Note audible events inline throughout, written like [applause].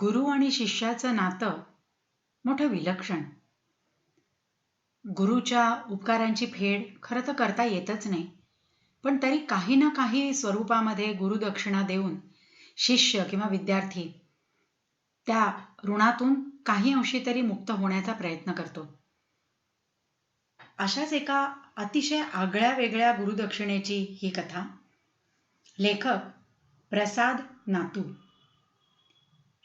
गुरु आणि शिष्याचं नातं मोठं विलक्षण. गुरुच्या उपकारांची फेड खरं तर करता येतच नाही पण तरी काही ना काही स्वरूपामध्ये गुरुदक्षिणा देऊन शिष्य किंवा विद्यार्थी त्या ऋणातून काही अंशी तरी मुक्त होण्याचा प्रयत्न करतो. अशाच एका अतिशय आगळ्या वेगळ्या गुरुदक्षिणेची ही कथा लेखक प्रसाद नातू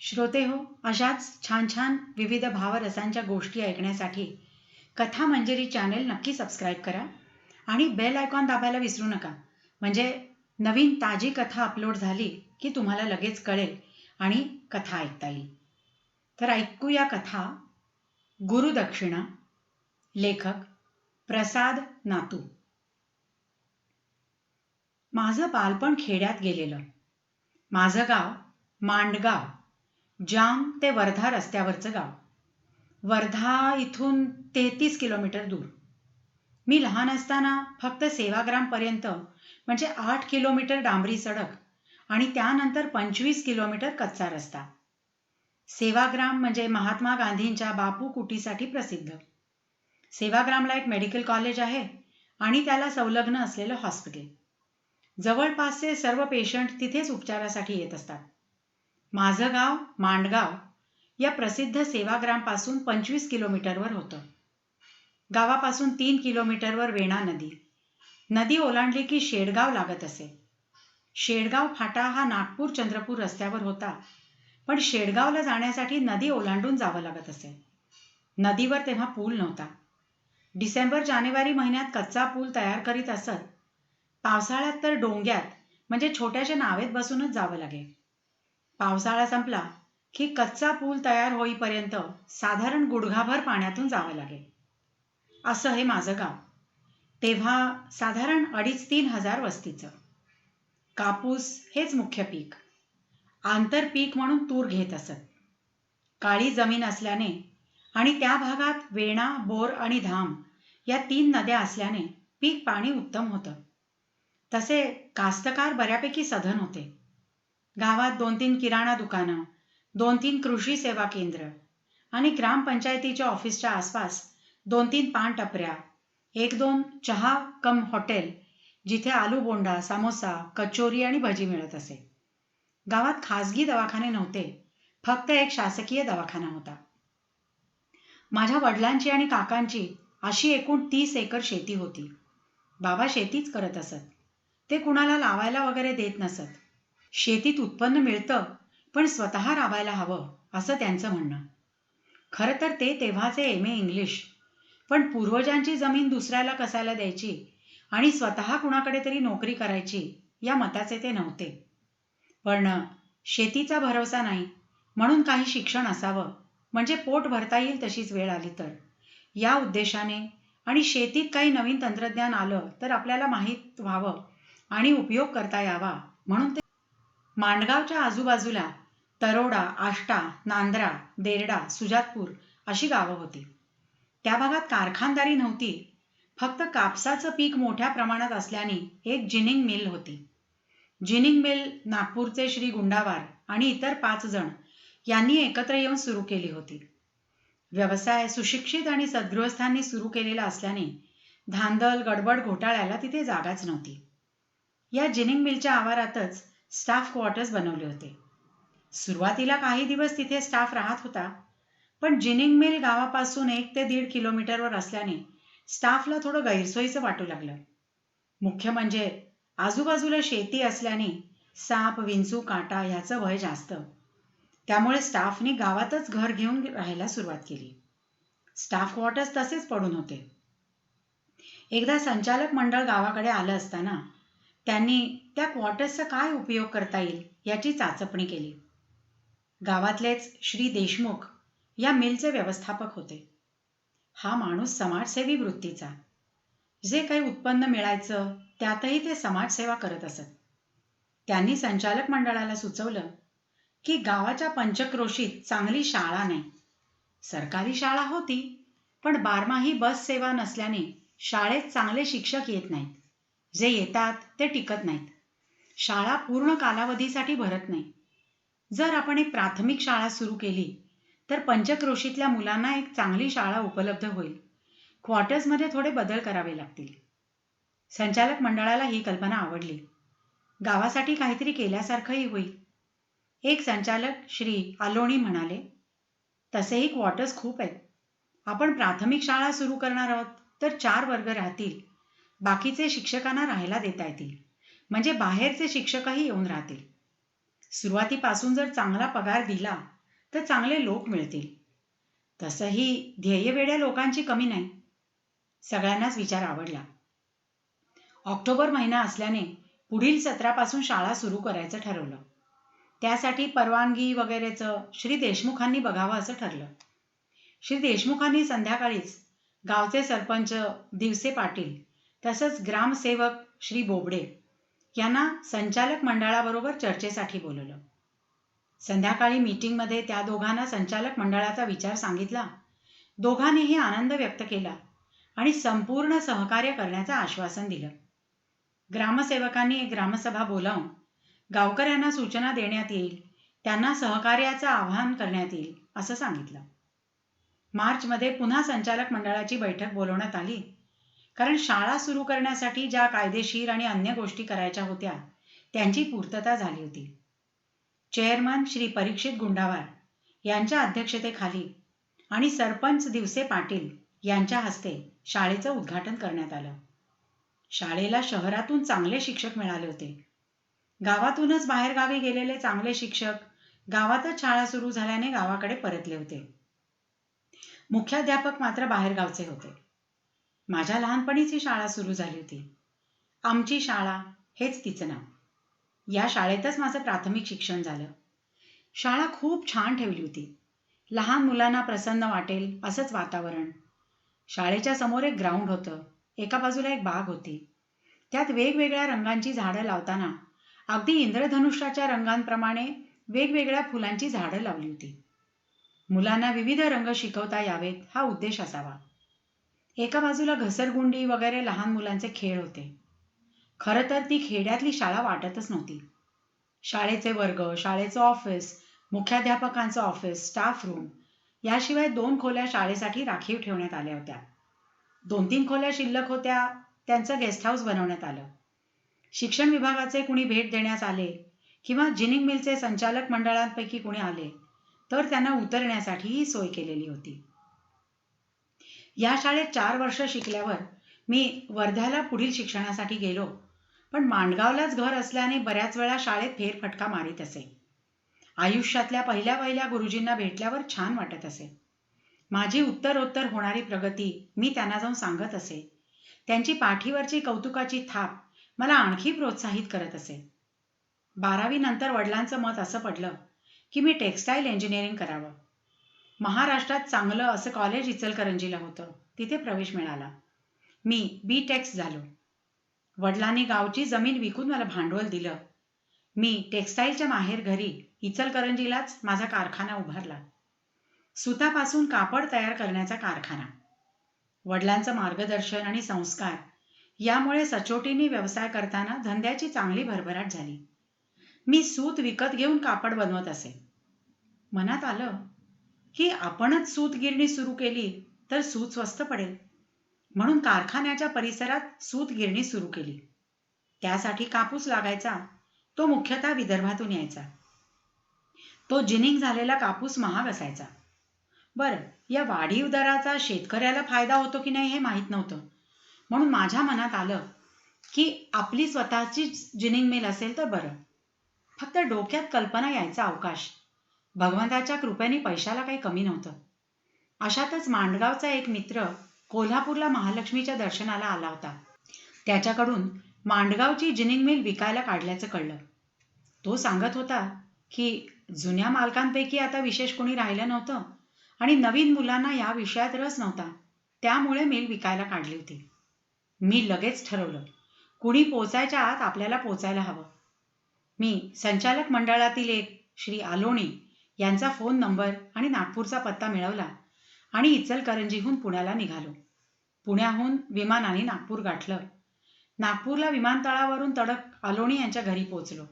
श्रोते हो अशाच छान छान विविध भावरसांच्या गोष्टी ऐकण्यासाठी कथा मंजरी चॅनेल नक्की सबस्क्राईब करा आणि बेल आयकॉन दाबायला विसरू नका. म्हणजे नवीन ताजी कथा अपलोड झाली की तुम्हाला लगेच कळेल आणि कथा ऐकता येईल. तर ऐकूया कथा गुरुदक्षिणा लेखक प्रसाद नातू. माझं बालपण खेड्यात गेलेलं. माझं गाव मांडगाव. जाम ते वर्धा रस्त्यावरचं गाव. वर्धा इथून तेहतीस किलोमीटर दूर. मी लहान असताना फक्त सेवाग्रामपर्यंत म्हणजे आठ किलोमीटर डांबरी सडक आणि त्यानंतर पंचवीस किलोमीटर कच्चा रस्ता. सेवाग्राम म्हणजे महात्मा गांधींच्या बापू कुटीसाठी प्रसिद्ध. सेवाग्रामला एक मेडिकल कॉलेज आहे आणि त्याला संलग्न असलेलं हॉस्पिटल. जवळपासचे सर्व पेशंट तिथेच उपचारासाठी येत असतात. माझं गाव मांडगाव या प्रसिद्ध सेवाग्रामपासून पंचवीस किलोमीटरवर होतं. गावापासून तीन किलोमीटरवर वेणा नदी. नदी ओलांडली की शेडगाव लागत असे. शेडगाव फाटा हा नागपूर चंद्रपूर रस्त्यावर होता पण शेडगावला जाण्यासाठी नदी ओलांडून जावं लागत असे. नदीवर तेव्हा पूल नव्हता. डिसेंबर जानेवारी महिन्यात कच्चा पूल तयार करीत असत पावसाळ्यात तर डोंग्यात म्हणजे छोट्याशा नावेत बसूनच जावं लागेल पावसाळा संपला की कच्चा पूल तयार होईपर्यंत साधारण गुडघाभर पाण्यातून जावं लागेल. असं हे माझं गाव. तेव्हा साधारण अडीच तीन हजार वस्तीचं. कापूस हेच मुख्य पीक. आंतरपीक म्हणून तूर घेत असत. काळी जमीन असल्याने आणि त्या भागात वेणा बोर आणि धाम या तीन नद्या असल्याने पीक पाणी उत्तम होतं. तसे कास्तकार बऱ्यापैकी सधन होते. गावात दोन तीन किराणा दुकानं दोन तीन कृषी सेवा केंद्र आणि ग्रामपंचायतीच्या ऑफिसच्या आसपास दोन तीन पान टपऱ्या एक दोन चहा कम हॉटेल जिथे आलू बोंडा सामोसा कचोरी आणि भजी मिळत असे. गावात खासगी दवाखाने नव्हते फक्त एक शासकीय दवाखाना होता. माझ्या वडिलांची आणि काकांची अशी एकूण तीस एकर शेती होती. बाबा शेतीच करत असत. ते कुणाला लावायला वगैरे देत नसत. शेतीत उत्पन्न मिळतं पण स्वतः राबायला हवं असं त्यांचं म्हणणं. खरं तर ते तेव्हाचे एम. ए. इंग्लिश. पण पूर्वजांची जमीन दुसऱ्याला कसायला द्यायची? आणि स्वतः कुणाकडे तरी नोकरी करायची? या मताचे ते नव्हते. पण शेतीचा भरोसा नाही म्हणून काही शिक्षण असावं म्हणजे पोट भरता येईल तशीच वेळ आली तर. या उद्देशाने आणि शेतीत काही नवीन तंत्रज्ञान आलं तर आपल्याला माहीत व्हावं आणि उपयोग करता यावा म्हणून ते मांडगावच्या आजूबाजूला तरोडा आष्टा नांद्रा देरडा सुजातपूर अशी गावं होती. त्या भागात कारखानदारी नव्हती. फक्त कापसाचं पीक मोठ्या प्रमाणात असल्याने एक जिनिंग मिल होती. जिनिंग मिल नागपूरचे श्री गुंडावार आणि इतर पाच जण यांनी एकत्र येऊन सुरू केली होती. व्यवसाय सुशिक्षित आणि सद्गृहस्थांनी सुरू केलेला असल्याने धांदल गडबड घोटाळ्याला तिथे जागाच नव्हती. या जिनिंग मिलच्या आवारातच स्टाफ क्वार्टर्स बनवले होते. सुरुवातीला काही दिवस तिथे स्टाफ राहत होता पण जिनिंग मिल गावापासून एक ते दीड किलोमीटरवर असल्याने स्टाफला थोडं गैरसोयीचं वाटू लागलं. मुख्य म्हणजे आजूबाजूला शेती असल्याने साप विंचू काटा ह्याचं भय जास्त. त्यामुळे स्टाफने गावातच घर घेऊन राहायला सुरुवात केली. स्टाफ क्वार्टर्स तसेच पडून होते. एकदा संचालक मंडळ गावाकडे आलं असताना त्यांनी त्या क्वार्टर्सचा काय उपयोग करता येईल याची चाचपणी केली. गावातलेच श्री देशमुख या मिलचे व्यवस्थापक होते. हा माणूस समाजसेवी वृत्तीचा. जे काही उत्पन्न मिळायचं त्यातही ते समाजसेवा करत असत. त्यांनी संचालक मंडळाला सुचवलं की गावाच्या पंचक्रोशीत चांगली शाळा नाही. सरकारी शाळा होती पण बारमाही बस सेवा नसल्याने शाळेत चांगले शिक्षक येत नाहीत. जे येतात ते टिकत नाहीत. शाळा पूर्ण कालावधीसाठी भरत नाही. जर आपण एक प्राथमिक शाळा सुरू केली तर पंचक्रोशीतल्या मुलांना एक चांगली शाळा उपलब्ध होईल. क्वार्टर्समध्ये थोडे बदल करावे लागतील. संचालक मंडळाला ही कल्पना आवडली. गावासाठी काहीतरी केल्यासारखंही होईल. एक संचालक श्री आलोणी म्हणाले तसेही क्वार्टर्स खूप आहेत. आपण प्राथमिक शाळा सुरू करणार आहोत तर चार वर्ग राहतील. बाकीचे शिक्षकांना राहायला देता येतील. म्हणजे बाहेरचे शिक्षकही येऊन राहतील. सुरुवातीपासून जर चांगला पगार दिला तर चांगले लोक मिळतील. तसंही ध्येयवेड्या लोकांची कमी नाही. सगळ्यांनाच विचार आवडला. ऑक्टोबर महिना असल्याने पुढील सत्रापासून शाळा सुरू करायचं ठरवलं. त्यासाठी परवानगी वगैरेचं श्री देशमुखांनी बघावं असं ठरलं. श्री देशमुखांनी संध्याकाळीच गावचे सरपंच दिवसे पाटील तसंच ग्रामसेवक श्री बोबडे यांना संचालक मंडळाबरोबर चर्चेसाठी बोलवलं. संध्याकाळी मीटिंगमध्ये त्या दोघांना संचालक मंडळाचा विचार सांगितला. दोघांनीही आनंद व्यक्त केला आणि संपूर्ण सहकार्य करण्याचं आश्वासन दिलं. ग्रामसेवकांनी एक ग्रामसभा बोलावून गावकऱ्यांना सूचना देण्यात येईल त्यांना सहकार्याचं आवाहन करण्यात येईल असं सांगितलं. मार्चमध्ये पुन्हा संचालक मंडळाची बैठक बोलवण्यात आली. कारण शाळा सुरू करण्यासाठी ज्या कायदेशीर आणि अन्य गोष्टी करायच्या होत्या त्यांची पूर्तता झाली होती. चेअरमन श्री परीक्षित गुंडावार यांच्या अध्यक्षतेखाली आणि सरपंच दिवसे पाटील यांच्या हस्ते शाळेचं उद्घाटन करण्यात आलं. शाळेला शहरातून चांगले शिक्षक मिळाले होते. गावातूनच बाहेरगावी गेलेले चांगले शिक्षक गावातच शाळा सुरू झाल्याने गावाकडे परतले होते. मुख्याध्यापक मात्र बाहेरगावचे होते. माझ्या लहानपणीच ही शाळा सुरू झाली होती. आमची शाळा हेच तिचं नाव. या शाळेतच माझं प्राथमिक शिक्षण झालं. शाळा खूप छान ठेवली होती. लहान मुलांना प्रसन्न वाटेल असंच वातावरण. शाळेच्या समोर एक ग्राउंड होतं. एका बाजूला एक बाग होती. त्यात वेगवेगळ्या रंगांची झाडं लावताना अगदी इंद्रधनुष्याच्या रंगांप्रमाणे वेगवेगळ्या फुलांची झाडं लावली होती. मुलांना विविध रंग शिकवता यावेत हा उद्देश असावा. एका बाजूला घसरगुंडी वगैरे लहान मुलांचे खेळ होते. खरं तर ती खेड्यातली शाळा वाटतच नव्हती. शाळेचे वर्ग शाळेचं ऑफिस मुख्याध्यापकांचं ऑफिस स्टाफ रूम याशिवाय दोन खोल्या शाळेसाठी राखीव ठेवण्यात आल्या होत्या. दोन तीन खोल्या शिल्लक होत्या त्यांचं गेस्ट हाऊस बनवण्यात आलं. शिक्षण विभागाचे कुणी भेट देण्यास आले किंवा जिनिंग मिलचे संचालक मंडळांपैकी कुणी आले तर त्यांना उतरण्यासाठीही सोय केलेली होती. या शाळेत चार वर्ष शिकल्यावर मी वर्ध्याला पुढील शिक्षणासाठी गेलो. पण मांडगावलाच घर असल्याने बऱ्याच वेळा शाळेत फेरफटका मारित असे. आयुष्यातल्या पहिल्या पहिल्या गुरुजींना भेटल्यावर छान वाटत असे. माझी उत्तरोत्तर होणारी प्रगती मी त्यांना जाऊन सांगत असे. त्यांची पाठीवरची कौतुकाची थाप मला आणखी प्रोत्साहित करत असे. बारावी नंतर वडिलांचं मत असं पडलं की मी टेक्स्टाईल इंजिनिअरिंग करावं. महाराष्ट्रात चांगलं असं कॉलेज इचलकरंजीला होतं. तिथे प्रवेश मिळाला. मी बी टेक्स झालो. वडिलांनी गावची जमीन विकून मला भांडवल दिलं. मी टेक्स्टाईलच्या माहेर घरी इचलकरंजीलाच माझा कारखाना उभारला. सुतापासून कापड तयार करण्याचा कारखाना. वडिलांचं मार्गदर्शन आणि संस्कार यामुळे सचोटीने व्यवसाय करताना धंद्याची चांगली भरभराट झाली. मी सूत विकत घेऊन कापड बनवत असे. मनात आलं की आपणच सूत गिरणी सुरू केली तर सूत स्वस्त पडेल. म्हणून कारखान्याच्या परिसरात सूत गिरणी सुरू केली. त्यासाठी कापूस लागायचा. तो मुख्यतः विदर्भातून यायचा. तो जिनिंग झालेला कापूस महाग असायचा. बरं या वाढीव दराचा शेतकऱ्याला फायदा होतो की नाही हे माहीत नव्हतं. म्हणून माझ्या मनात आलं की आपली स्वतःची जिनिंग मिल असेल तर बरं. फक्त डोक्यात कल्पना यायचा अवकाश. भगवंताच्या कृपेने पैशाला काही कमी नव्हतं. अशातच मांडगावचा एक मित्र कोल्हापूरला महालक्ष्मीच्या दर्शनाला आला होता. त्याच्याकडून मांडगावची जिनिंग मिल विकायला काढल्याचं कळलं. तो सांगत होता की जुन्या मालकांपैकी आता विशेष कोणी राहिलं नव्हतं आणि नवीन मुलांना या विषयात रस नव्हता. त्यामुळे मिल विकायला काढली होती. मी लगेच ठरवलं कुणी पोचायच्या आत आपल्याला पोचायला हवं. मी संचालक मंडळातील एक श्री आलोणी यांचा फोन नंबर आणि नागपूरचा पत्ता मिळवला आणि इचलकरंजीहून पुण्याला निघालो. पुण्याहून विमानाने नागपूर गाठलं. नागपूरला विमानतळावरून तडक आलोणी यांच्या घरी पोचलो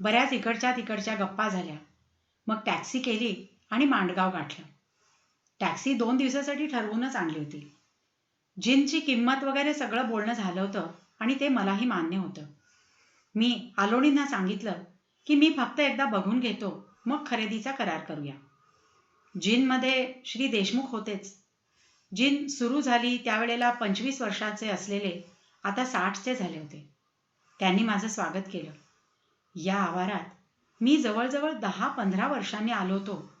बऱ्याच इकडच्या तिकडच्या गप्पा झाल्या. मग टॅक्सी केली आणि मांडगाव गाठलं. टॅक्सी दोन दिवसासाठी ठरवूनच आणली होती. जिनची किंमत वगैरे सगळं बोलणं झालं होतं आणि ते मलाही मान्य होतं. मी आलोणींना सांगितलं की मी फक्त एकदा बघून घेतो मग खरेदीचा करार करूया. जिनमध्ये श्री देशमुख होतेच. जिन सुरू झाली त्यावेळेला पंचवीस वर्षाचे असलेले आता साठचे झाले होते. त्यांनी माझं स्वागत केलं. या आवारात मी जवळजवळ दहा पंधरा वर्षांनी आलो होतो.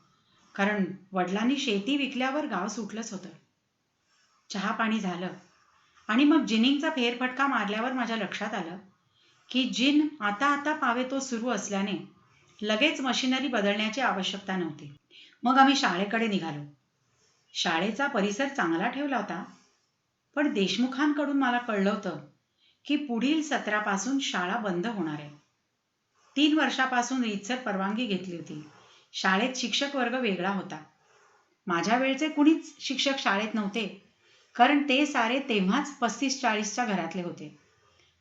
कारण वडिलांनी शेती विकल्यावर गाव सुटलंच होतं. चहा पाणी झालं. आणि मग जिनिंगचा फेरफटका मारल्यावर माझ्या लक्षात आलं की जिन आता आता पावे तो सुरू असल्याने लगेच मशिनरी बदलण्याची आवश्यकता नव्हती. मग आम्ही शाळेकडे निघालो. शाळेचा परिसर चांगला ठेवला होता. पण देशमुखांकडून मला कळलं होतं की पुढील सत्रापासून शाळा बंद होणार आहे. तीन वर्षापासून रीतसर परवानगी घेतली होती. शाळेत शिक्षक वर्ग वेगळा होता. माझ्या वेळचे कुणीच शिक्षक शाळेत नव्हते. कारण ते सारे तेव्हाच पस्तीस चाळीसच्या घरातले होते.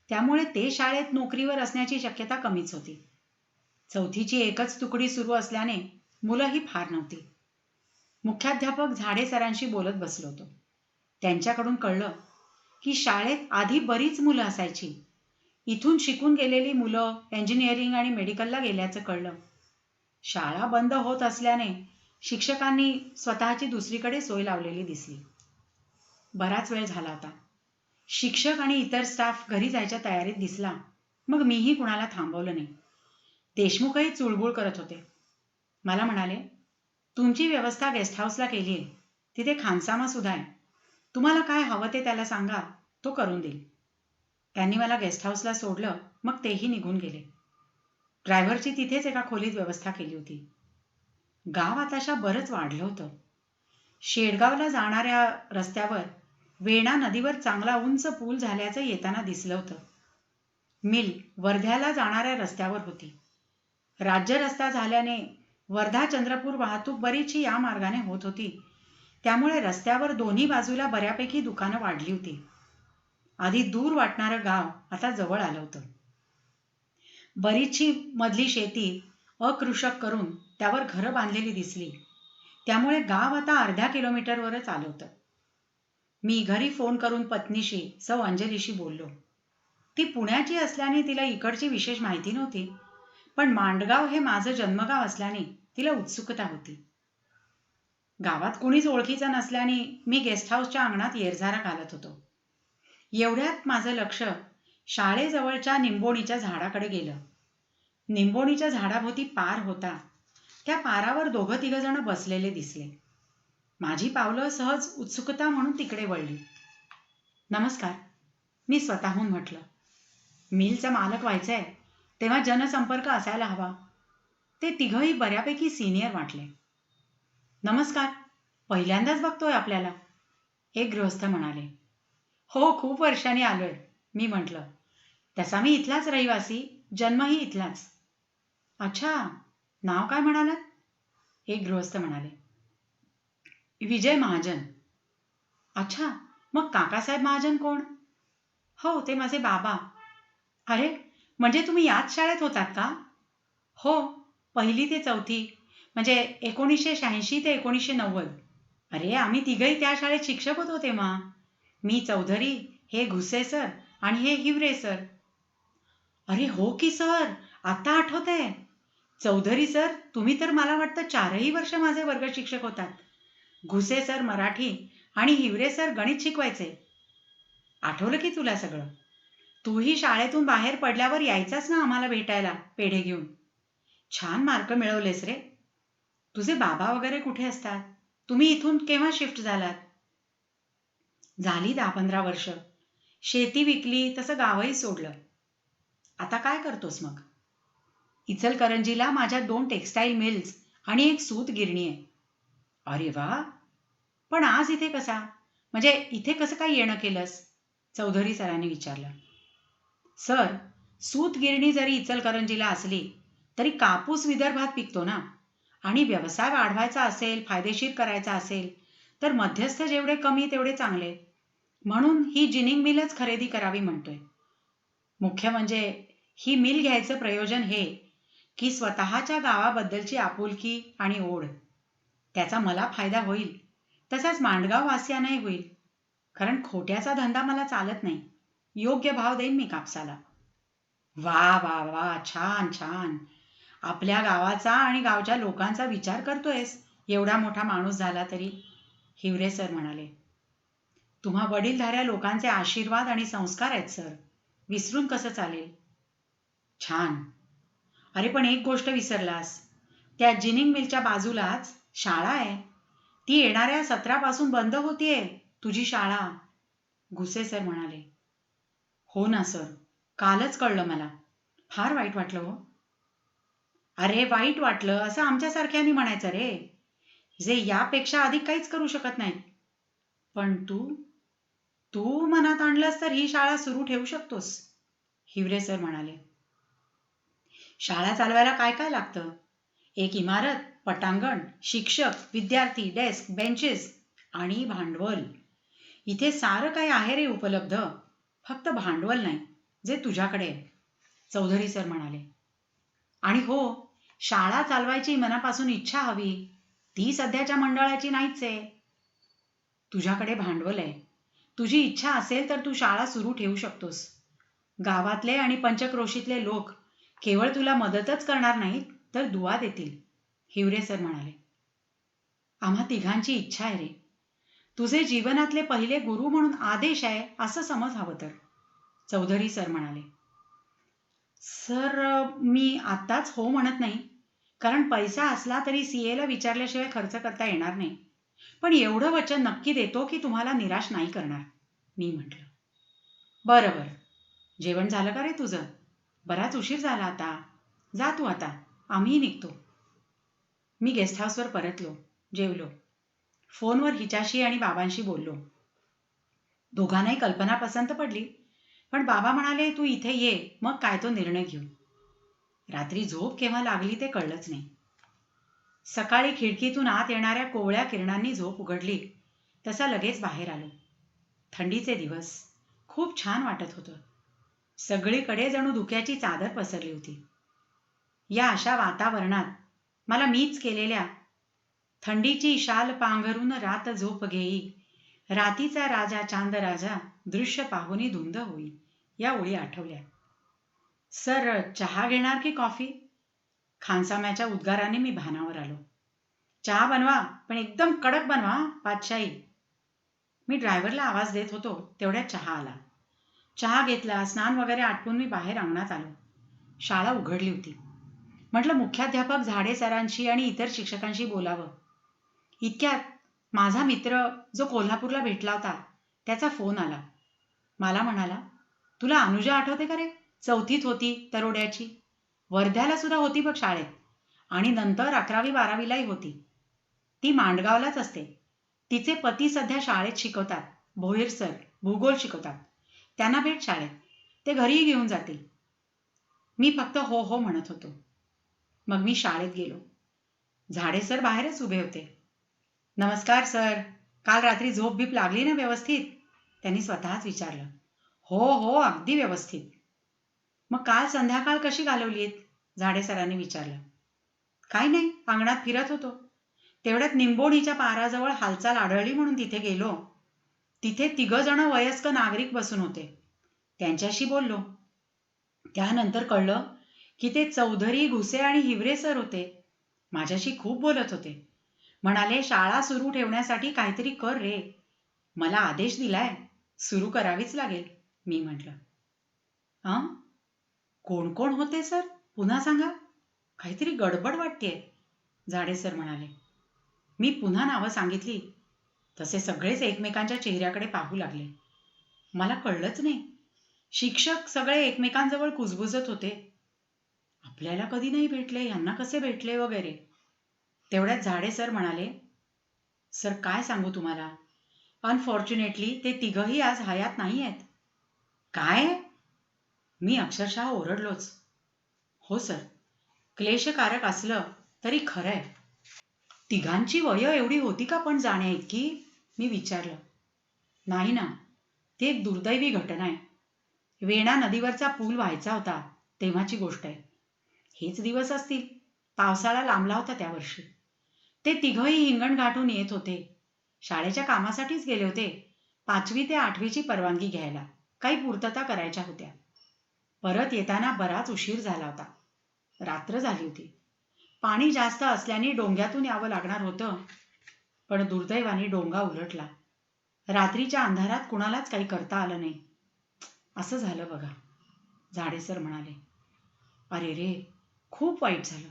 त्यामुळे ते शाळेत नोकरीवर असण्याची शक्यता कमीच होती. चौथीची एकच तुकडी सुरू असल्याने मुलंही फार नव्हती. मुख्याध्यापक झाडे सरांशी बोलत बसलो होतो. त्यांच्याकडून कळलं की शाळेत आधी बरीच मुलं असायची. इथून शिकून गेलेली मुलं इंजिनिअरिंग आणि मेडिकलला गेल्याचं कळलं. शाळा बंद होत असल्याने शिक्षकांनी स्वतःची दुसरीकडे सोय लावलेली दिसली. बराच वेळ झाला होता. शिक्षक आणि इतर स्टाफ घरी जायच्या तयारीत दिसला. मग मीही कुणाला थांबवलं नाही. देशमुखही चुळबुळ करत होते. मला म्हणाले तुमची व्यवस्था गेस्ट हाऊसला केली आहे. तिथे खानसामा सुद्धा आहे. तुम्हाला काय हवं ते त्याला सांगा. तो करून देईल. त्यांनी मला गेस्ट हाऊसला सोडलं मग तेही निघून गेले. ड्रायव्हरची तिथेच एका खोलीत व्यवस्था केली होती. गाव आताशा बरंच वाढलं होतं. शेडगावला जाणाऱ्या रस्त्यावर वेणा नदीवर चांगला उंच पूल झाल्याचं येताना दिसलं होतं. मिल वर्ध्याला जाणाऱ्या रस्त्यावर होती. राज्य रस्ता झाल्याने वर्धा चंद्रपूर वाहतूक बरीचशी या मार्गाने होत होती. त्यामुळे रस्त्यावर दोन्ही बाजूला बऱ्यापैकी दुकानं वाढली होती. आधी दूर वाटणारं गाव आता जवळ आलं होतं. बरीचशी मधली शेती अकृषक करून त्यावर घरं बांधलेली दिसली. त्यामुळे गाव आता अर्ध्या किलोमीटरवरच आलं होतं. मी घरी फोन करून पत्नीशी सौ अंजलीशी बोललो. ती पुण्याची असल्याने तिला इकडची विशेष माहिती नव्हती. पण मांडगाव हे माझं जन्मगाव असल्याने तिला उत्सुकता होती. गावात कुणीच ओळखीचं नसल्याने मी गेस्ट हाऊसच्या अंगणात येरझारा घालत होतो. एवढ्यात माझं लक्ष शाळेजवळच्या निंबोणीच्या झाडाकडे गेलं. निंबोणीच्या झाडाभोवती पार होता. त्या पारावर दोघं तिघ जण बसलेले दिसले. माझी पावलं सहज उत्सुकता म्हणून तिकडे वळली. नमस्कार. मी स्वतःहून म्हटलं मिलचा मालक व्हायचंय. तेव्हा जनसंपर्क असायला हवा. ते तिघही बऱ्यापैकी सिनियर वाटले. नमस्कार पहिल्यांदाच बघतोय आपल्याला एक गृहस्थ म्हणाले. हो खूप वर्षांनी आलोय मी म्हटलं. तसा मी इथलाच रहिवासी जन्मही इथलाच. अच्छा नाव काय म्हणालात? एक गृहस्थ म्हणाले. विजय महाजन. अच्छा मग काकासाहेब महाजन कोण? हो ते माझे बाबा. अरे म्हणजे तुम्ही याच शाळेत होतात का? हो पहिली ते चौथी. म्हणजे एकोणीसशे शहाऐंशी ते एकोणीसशे नव्वद. अरे आम्ही तिघही त्या शाळेत शिक्षक होतो तेव्हा. मी चौधरी हे घुसे सर आणि हे हिवरे सर. अरे हो की सर आता आठवतंय. चौधरी सर तुम्ही तर मला वाटतं चारही वर्ष माझे वर्ग शिक्षक होतात. घुसे सर मराठी आणि हिवरे सर गणित शिकवायचे. आठवलं की तुला सगळं? तूही शाळेतून बाहेर पडल्यावर यायचाच ना आम्हाला भेटायला पेढे घेऊन. छान मार्क मिळवलेस रे. तुझे बाबा वगैरे कुठे असतात? तुम्ही इथून केव्हा शिफ्ट झालात? झाली दहा पंधरा वर्ष. शेती विकली तसं गावही सोडलं. आता काय करतोस मग? इचलकरंजीला माझ्या दोन टेक्स्टाईल मिल्स आणि एक सूत गिरणी आहे. अरे वा! पण आज इथे कसा? म्हणजे इथे कसं काय येणं केलंस? चौधरी सरांनी विचारलं. सर सूत गिरणी जरी इचलकरंजीला असली तरी कापूस विदर्भात पिकतो ना? आणि व्यवसाय वाढवायचा असेल फायदेशीर करायचा असेल तर मध्यस्थ जेवढे कमी तेवढे चांगले. म्हणून ही जिनिंग मिलच खरेदी करावी म्हणतोय. मुख्य म्हणजे ही मिल घ्यायचं प्रयोजन हे की स्वतःच्या गावाबद्दलची आपुलकी आणि ओढ. त्याचा मला फायदा होईल तसाच मांडगाव वासियांनाही होईल. कारण खोट्याचा धंदा मला चालत नाही. योग्य भाव देईन मी कापसाला. वा वा वा छान छान. आपल्या गावाचा आणि गावच्या लोकांचा विचार करतोयस. एवढा मोठा माणूस झाला तरी. हिवरे सर म्हणाले. तुम्हा वडीलधाऱ्या लोकांचे आशीर्वाद आणि संस्कार आहेत सर. विसरून कसं चालेल? छान. अरे पण एक गोष्ट विसरलास. त्या जिनिंग मिलच्या बाजूलाच शाळा आहे. ती येणाऱ्या सत्रापासून बंद होतीये तुझी शाळा. घुसे सर म्हणाले. हो ना सर. कालच कळलं मला. फार वाईट वाटलं हो. अरे वाईट वाटलं असं आमच्यासारख्यांनी म्हणायचं रे. जे यापेक्षा अधिक काहीच करू शकत नाहीत. पण तू तू मनात आणलंस तर ही शाळा सुरू ठेवू शकतोस हिवरे सर म्हणाले. शाळा चालवायला काय काय लागतं? एक इमारत पटांगण शिक्षक विद्यार्थी डेस्क बेंचेस आणि भांडवल. इथे सारं काही आहे रे उपलब्ध. फक्त भांडवल नाही जे तुझ्याकडे आहे. चौधरी सर म्हणाले. आणि हो शाळा चालवायची मनापासून इच्छा हवी. ती सध्याच्या मंडळाची नाहीच आहे. तुझ्याकडे भांडवल आहे. तुझी इच्छा असेल तर तू शाळा सुरू ठेवू शकतोस. गावातले आणि पंचक्रोशीतले लोक केवळ तुला मदतच करणार नाहीत तर दुवा देतील. हिवरे सर म्हणाले. आम्हा तिघांची इच्छा आहे रे. तुझे जीवनातले पहिले गुरु म्हणून आदेश आहे असं समज हवं तर. चौधरी सर म्हणाले सर मी आत्ताच हो म्हणत नाही. कारण पैसा असला तरी सीएला विचारल्याशिवाय खर्च करता येणार नाही. पण एवढं वचन नक्की देतो की तुम्हाला निराश नाही करणार. मी म्हटलं बरं बरं. जेवण झालं का रे तुझं? बराच उशीर झाला आता. जा तू आता. आम्ही निघतो. मी गेस्ट हाऊसवर परतलो जेवलो. फोनवर हिच्याशी आणि बाबांशी बोललो. दोघांनाही कल्पना पसंत पडली पण बाबा म्हणाले तू इथे ये मग काय तो निर्णय घेऊ. रात्री झोप केव्हा लागली ते कळलंच नाही. सकाळी खिडकीतून आत येणाऱ्या कोवळ्या किरणांनी झोप उघडली तसा लगेच बाहेर आलो. थंडीचे दिवस खूप छान वाटत होतं. सगळीकडे जणू धुक्याची चादर पसरली होती. या अशा वातावरणात मला मीच केलेल्या थंडीची शाल पांघरून रात झोप घेई. रातीचा राजा चांद राजा दृश्य पाहुनी धुंद होई. या ओळी आठवल्या. सर चहा घेणार की कॉफी? खानसाम्याच्या उद्गाराने मी भानावर आलो. चहा बनवा पण एकदम कडक बनवा पातशाही मी ड्रायव्हरला आवाज देत होतो तेवढ्या चहा आला. चहा घेतला स्नान वगैरे आटपून मी बाहेर अंगणात आलो. शाळा उघडली होती. म्हटलं मुख्याध्यापक झाडे सरांशी आणि इतर शिक्षकांशी बोलावं. इतक्यात माझा मित्र जो कोल्हापूरला भेटला होता त्याचा फोन आला. मला म्हणाला तुला अनुजा आठवते का रे? चौथीत होती तरोड्याची. वर्ध्याला सुद्धा होती बघ शाळेत. आणि नंतर अकरावी बारावीलाही होती. ती मांडगावलाच असते. तिचे पती सध्या शाळेत शिकवतात. भोईर सर भूगोल शिकवतात. त्यांना भेट शाळेत. ते घरीही घेऊन जातील. मी फक्त हो हो म्हणत होतो. मग मी शाळेत गेलो. झाडे सर बाहेरच उभे होते. नमस्कार सर. काल रात्री झोप बीप लागली ना व्यवस्थित? त्यांनी स्वतःच विचारलं. हो हो अगदी व्यवस्थित. मग काल संध्याकाळ कशी घालवलीत? झाडे सरांनी विचारलं. काय नाही अंगणात फिरत होतो. तेवढ्यात निंबोणीच्या पाराजवळ हालचाल आढळली म्हणून तिथे गेलो. तिथे तिघ जण वयस्क नागरिक बसून होते. त्यांच्याशी बोललो. त्यानंतर कळलं की ते चौधरी घुसे आणि हिवरे सर होते. माझ्याशी खूप बोलत होते. म्हणाले शाळा सुरू ठेवण्यासाठी काहीतरी कर रे. मला आदेश दिलाय. सुरू करावीच लागेल. मी म्हटलं. हा कोण कोण होते सर? पुन्हा सांगा. काहीतरी गडबड वाटतेय. झाडे सर म्हणाले. मी पुन्हा नावं सांगितली. तसे सगळेच एकमेकांच्या चेहऱ्याकडे पाहू लागले. मला कळलंच नाही. शिक्षक सगळे एकमेकांजवळ कुजबुजत होते. आपल्याला कधी नाही भेटले यांना कसे भेटले वगैरे. तेवढ्यात झाडे सर म्हणाले सर काय सांगू तुम्हाला? अनफॉर्च्युनेटली ते तिघही आज हयात नाही आहेत. काय? मी अक्षरशः ओरडलोच. हो सर. क्लेशकारक असलं तरी खरंय. तिघांची वय एवढी होती का पण जाण्या इतकी मी विचारलं. नाही ना. ती एक दुर्दैवी घटना आहे. वेणा नदीवरचा पूल व्हायचा होता तेव्हाची गोष्ट आहे. हेच दिवस असतील. पावसाळा लांबला होता त्या वर्षी. ते तिघही हिंगण गाठून येत होते. शाळेच्या कामासाठीच गेले होते. पाचवी ते आठवीची परवानगी घ्यायला काही पूर्तता करायच्या होत्या. परत येताना बराच उशीर झाला होता. रात्र झाली होती. पाणी जास्त असल्याने डोंग्यातून यावं लागणार होतं. पण दुर्दैवाने डोंगा उलटला. रात्रीच्या अंधारात कुणालाच काही करता आलं नाही. असं झालं बघा. झाडेसर म्हणाले. अरे रे खूप वाईट झालं.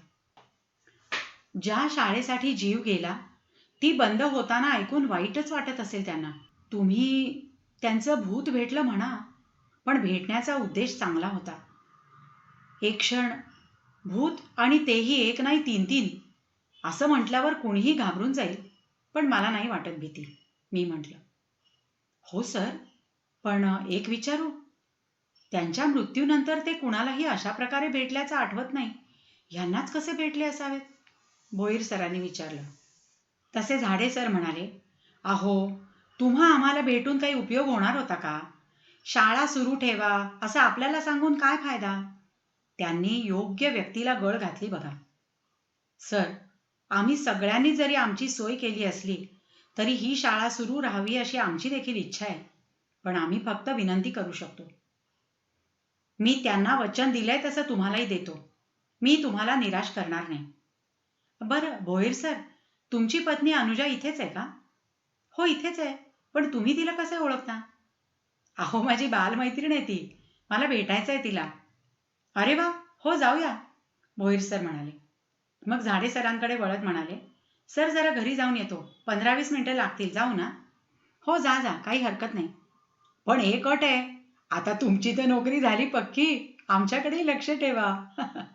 ज्या शाळेसाठी जीव गेला ती बंद होताना ऐकून वाईटच वाटत असेल त्यांना. तुम्ही त्यांचं भूत भेटलं म्हणा पण भेटण्याचा उद्देश चांगला होता. एक क्षण भूत आणि तेही एक नाही तीन तीन असं म्हटल्यावर कुणीही घाबरून जाईल पण मला नाही वाटत भीती मी म्हटलं. हो सर पण एक विचारू. त्यांच्या मृत्यूनंतर ते कुणालाही अशा प्रकारे भेटल्याचं आठवत नाही. ह्यांनाच कसे भेटले असावेत? भोईर सरांनी विचारलं. तसे झाडे सर म्हणाले अहो तुम्हा आम्हाला भेटून काही उपयोग होणार होता का? शाळा सुरू ठेवा असं आपल्याला सांगून काय फायदा? त्यांनी योग्य व्यक्तीला गळ घातली बघा. सर आम्ही सगळ्यांनी जरी आमची सोय केली असली तरी ही शाळा सुरू राहावी अशी आमची देखील इच्छा आहे पण आम्ही फक्त विनंती करू शकतो. मी त्यांना वचन दिलंय तसं तुम्हालाही देतो. मी तुम्हाला निराश करणार नाही. बरं भोईर सर तुमची पत्नी अनुजा इथेच आहे का? हो इथेच आहे. पण तुम्ही तिला कसे ओळखता? अहो माझी बालमैत्रीण आहे ती. मला भेटायचं आहे तिला. अरे वा हो जाऊया. भोईर सर म्हणाले. मग झाडे सरांकडे वळत म्हणाले सर जरा घरी जाऊन येतो. पंधरा वीस मिनिटं लागतील. जाऊ ना? हो जा जा. काही हरकत नाही. पण एक अट आहे. आता तुमची तर नोकरी झाली पक्की. आमच्याकडेही लक्ष ठेवा. [laughs]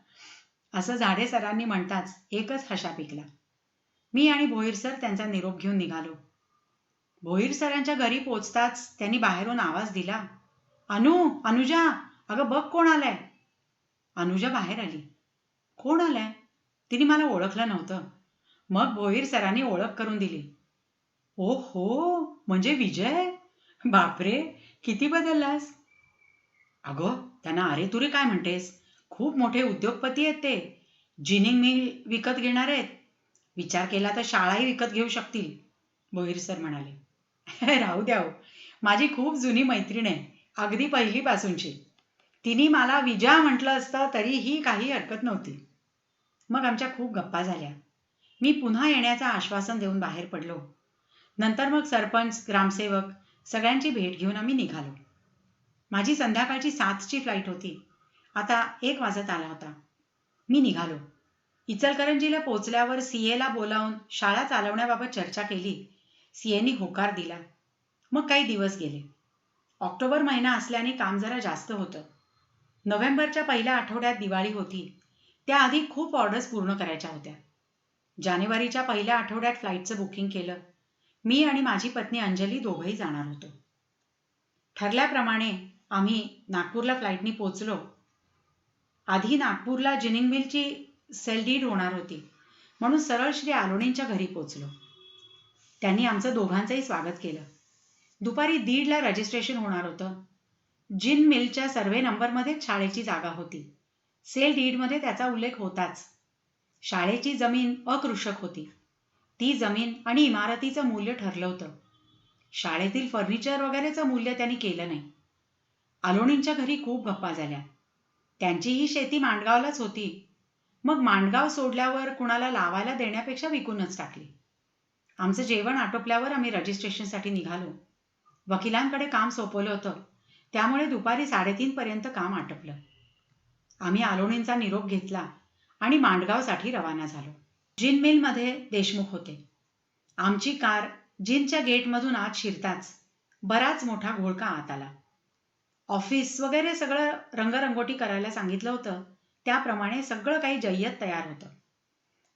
असं झाडे सरांनी म्हणताच एकच हशा पिकला. मी आणि भोईर सर त्यांचा निरोप घेऊन निघालो. भोईर सरांच्या घरी पोचताच त्यांनी बाहेरून आवाज दिला. अनु अनुजा अगं बघ कोण आलाय. अनुजा बाहेर आली. कोण आलाय? तिने मला ओळखलं नव्हतं. मग भोईर सरांनी ओळख करून दिली. ओ हो म्हणजे विजय? बापरे किती बदललास? अगं त्यांना अरे तुरे काय म्हणतेस? खूप मोठे उद्योगपती आहेत ते. जिनिंग मिल विकत घेणार आहेत. विचार केला तर शाळाही विकत घेऊ शकतील भोईर सर म्हणाले. [laughs] राहू द्या हो. माझी खूप जुनी मैत्रीण आहे अगदी पहिलीपासूनची. तिने मला विजा म्हटलं असतं तरीही काही हरकत नव्हती. मग आमच्या खूप गप्पा झाल्या. मी पुन्हा येण्याचं आश्वासन देऊन बाहेर पडलो. नंतर मग सरपंच ग्रामसेवक सगळ्यांची भेट घेऊन आम्ही निघालो. माझी संध्याकाळची सातची फ्लाईट होती. आता एक वाजत आला होता. मी निघालो. इचलकरंजीला पोचल्यावर सीएला बोलावून शाळा चालवण्याबाबत चर्चा केली. सीएनी होकार दिला. मग काही दिवस गेले. ऑक्टोबर महिना असल्याने काम जरा जास्त होतं. नोव्हेंबरच्या पहिल्या आठवड्यात दिवाळी होती. त्याआधी खूप ऑर्डर्स पूर्ण करायच्या होत्या. जानेवारीच्या पहिल्या आठवड्यात फ्लाईटचं बुकिंग केलं. मी आणि माझी पत्नी अंजली दोघंही जाणार होतो. ठरल्याप्रमाणे आम्ही नागपूरला फ्लाईटनी पोचलो. आधी नागपूरला जिनिंग मिलची सेल डीड होणार होती. म्हणून सरळ श्री आलोणींच्या घरी पोचलो. त्यांनी आमचं दोघांचंही स्वागत केलं. दुपारी दीडला रजिस्ट्रेशन होणार होतं. जिन मिलच्या सर्वे नंबरमध्ये शाळेची जागा होती. सेल डीडमध्ये त्याचा उल्लेख होताच. शाळेची जमीन अकृषक होती. ती जमीन आणि इमारतीचं मूल्य ठरलं होतं. शाळेतील फर्निचर वगैरेचं मूल्य त्यांनी केलं नाही. आलोणींच्या घरी खूप गप्पा झाल्या. त्यांची ही शेती मांडगावलाच होती. मग मांडगाव सोडल्यावर कुणाला लावायला देण्यापेक्षा विकूनच टाकली. आमचं जेवण आटोपल्यावर आम्ही रजिस्ट्रेशनसाठी निघालो. वकिलांकडे काम सोपवलं होतं. त्यामुळे दुपारी साडेतीन पर्यंत काम आटपलं. आम्ही आलोणींचा निरोप घेतला आणि मांडगावसाठी रवाना झालो. जिन मिलमध्ये देशमुख होते. आमची कार जिनच्या गेटमधून आत शिरताच बराच मोठा घोळका आत आला. ऑफिस वगैरे सगळं रंगरंगोटी करायला सांगितलं होतं. त्याप्रमाणे सगळं काही जय्यत तयार होतं.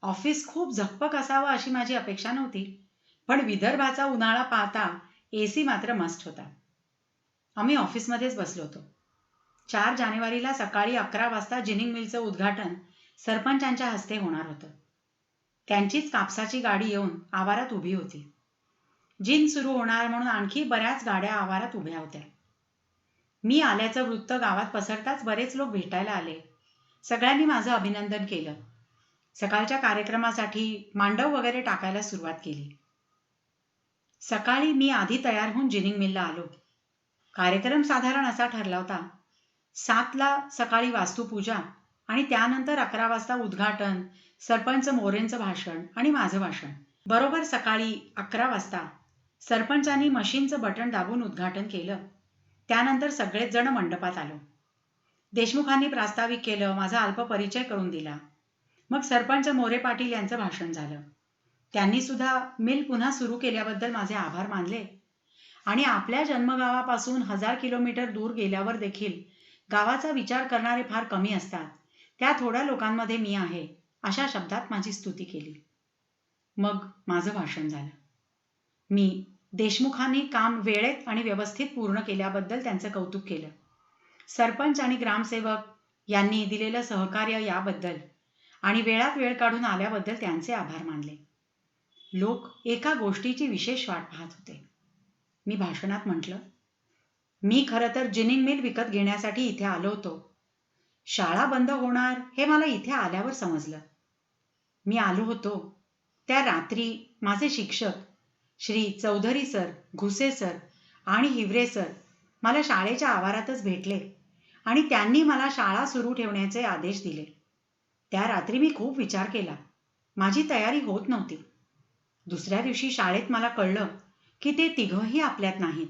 ऑफिस खूप झकपक असावं अशी माझी अपेक्षा नव्हती. पण विदर्भाचा उन्हाळा पाहता ए सी मात्र मस्ट होता. आम्ही ऑफिसमध्येच बसलो होतो. चार जानेवारीला सकाळी अकरा वाजता जिनिंग मिलचं उद्घाटन सरपंचांच्या हस्ते होणार होतं. त्यांचीच कापसाची गाडी येऊन आवारात उभी होती. जिन सुरू होणार म्हणून आणखी बऱ्याच गाड्या आवारात उभ्या होत्या. मी आल्याचं वृत्त गावात पसरताच बरेच लोक भेटायला आले. सगळ्यांनी माझं अभिनंदन केलं. सकाळच्या कार्यक्रमासाठी मांडव वगैरे टाकायला सुरुवात केली. सकाळी मी आधी तयार होऊन जिनिंग मिलला आलो. कार्यक्रम साधारण असा ठरला होता. सातला सकाळी वास्तुपूजा आणि त्यानंतर अकरा वाजता उद्घाटन सरपंच मोरेंचं भाषण आणि माझं भाषण. बरोबर सकाळी अकरा वाजता सरपंचांनी मशीनचं बटन दाबून उद्घाटन केलं. त्यानंतर सगळेच जण मंडपात आलो. देशमुखांनी प्रास्ताविक केलं माझा अल्प परिचय करून दिला. मग सरपंच मोरे पाटील यांचं भाषण झालं. त्यांनी सुद्धा मिल पुन्हा सुरू केल्याबद्दल माझे आभार मानले. आणि आपल्या जन्मगावापासून हजार किलोमीटर दूर गेल्यावर देखील गावाचा विचार करणारे फार कमी असतात. त्या थोड्या लोकांमध्ये मी आहे अशा शब्दात माझी स्तुती केली. मग माझं भाषण झालं. मी देशमुखांनी काम वेळेत आणि व्यवस्थित पूर्ण केल्याबद्दल त्यांचं कौतुक केलं. सरपंच आणि ग्रामसेवक यांनी दिलेलं सहकार्य याबद्दल आणि वेळात वेळ काढून आल्याबद्दल त्यांचे आभार मानले. लोक एका गोष्टीची विशेष वाट पाहत होते. मी भाषणात म्हटलं मी खरं तर जिनिंग मिल विकत घेण्यासाठी इथे आलो होतो. शाळा बंद होणार हे मला इथे आल्यावर समजलं. मी आलो होतो. त्या रात्री माझे शिक्षक श्री चौधरी सर घुसे सर आणि हिवरे सर मला शाळेच्या आवारातच भेटले आणि त्यांनी मला शाळा सुरू ठेवण्याचे आदेश दिले. त्या रात्री मी खूप विचार केला. माझी तयारी होत नव्हती. दुसऱ्या दिवशी शाळेत मला कळलं की ते तिघंही आपल्यात नाहीत.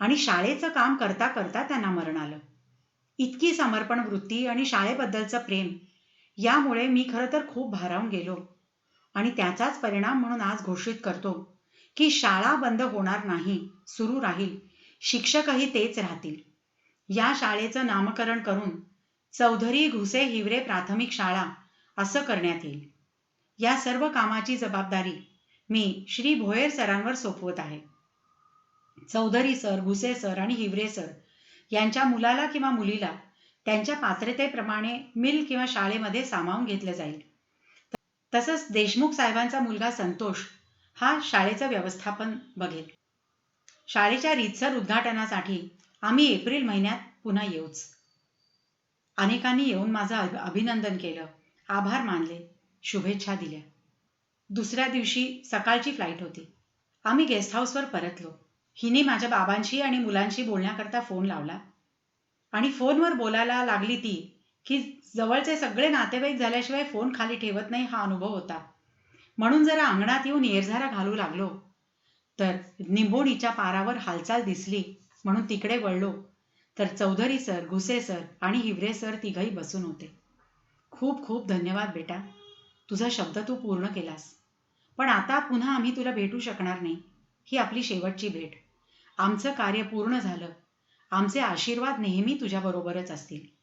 आणि शाळेचं काम करता करता त्यांना मरण आलं. इतकी समर्पण वृत्ती आणि शाळेबद्दलचं प्रेम यामुळे मी खरं तर खूप भारावून गेलो. आणि त्याचाच परिणाम म्हणून आज घोषित करतो की शाळा बंद होणार नाही सुरू राहील. शिक्षकही तेच राहतील. या शाळेचं नामकरण करून चौधरी घुसे हिवरे प्राथमिक शाळा असं करण्यात येईल. या सर्व कामाची जबाबदारी मी श्री भोयर सरांवर सोपवत आहे. चौधरी सर घुसे सर आणि हिवरे सर यांच्या मुलाला किंवा मुलीला त्यांच्या पात्रतेप्रमाणे मिल किंवा शाळेमध्ये सामावून घेतलं जाईल. तसंच देशमुख साहेबांचा मुलगा संतोष हा शाळेचं व्यवस्थापन बघेल. शाळेच्या रीतसर उद्घाटनासाठी आम्ही एप्रिल महिन्यात पुन्हा येऊच. अनेकांनी येऊन माझं अभिनंदन केलं. आभार मानले. शुभेच्छा दिल्या. दुसऱ्या दिवशी सकाळची फ्लाईट होती. आम्ही गेस्ट हाऊसवर परतलो. हिने माझ्या बाबांशी आणि मुलांशी बोलण्याकरता फोन लावला. आणि फोनवर बोलायला लागली ती की जवळचे सगळे नातेवाईक झाल्याशिवाय फोन खाली ठेवत नाही हा अनुभव होता. म्हणून जरा अंगणात येऊन येरझारा घालू लागलो. तर निंबोणीच्या पारावर हालचाल दिसली म्हणून तिकडे वळलो. तर चौधरी सर घुसे सर आणि हिवरे सर तिघही बसून होते. खूप खूप धन्यवाद बेटा. तुझा शब्द तू पूर्ण केलास. पण आता पुन्हा आम्ही तुला भेटू शकणार नाही. ही आपली शेवटची भेट. आमचं कार्य पूर्ण झालं. आमचे आशीर्वाद नेहमी तुझ्याबरोबरच असतील.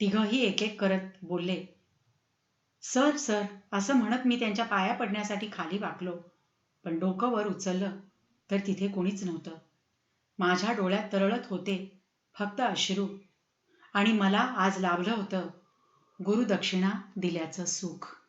तिघंही एक एक करत बोलले सर सर असं म्हणत मी त्यांच्या पाया पडण्यासाठी खाली वाकलो पण डोकं वर उचललं तर तिथे कोणीच नव्हतं. माझ्या डोळ्यात तरळत होते फक्त अश्रू आणि मला आज लाभलं होतं गुरुदक्षिणा दिल्याचं सुख.